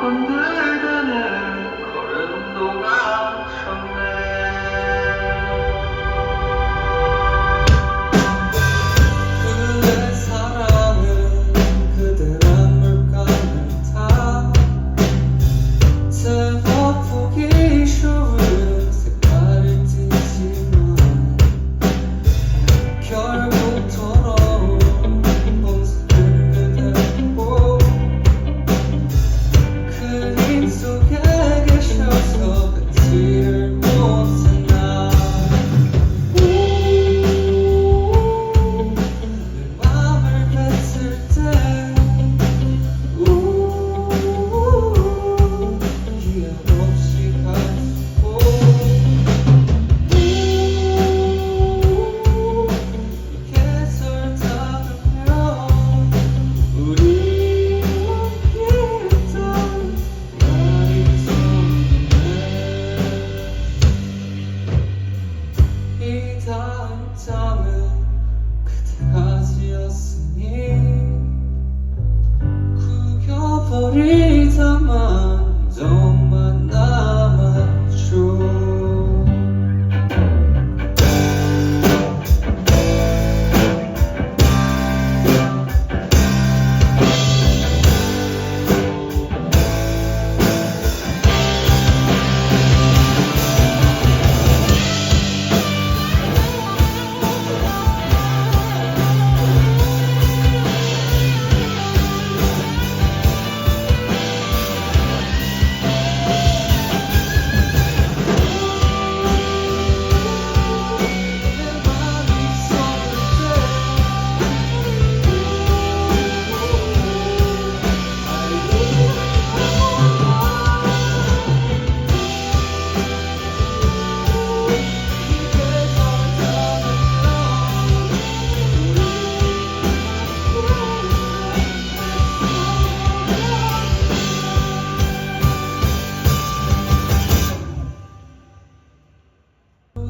건들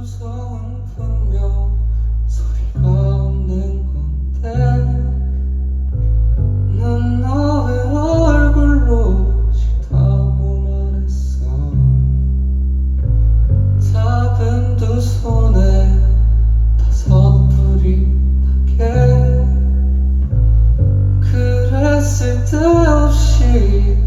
감성은 분명 소리가 없는 건데. 난 너의 얼굴로 싫다고 말했어. 잡은 두 손에 다섯 불이 나게. 그랬을 때 없이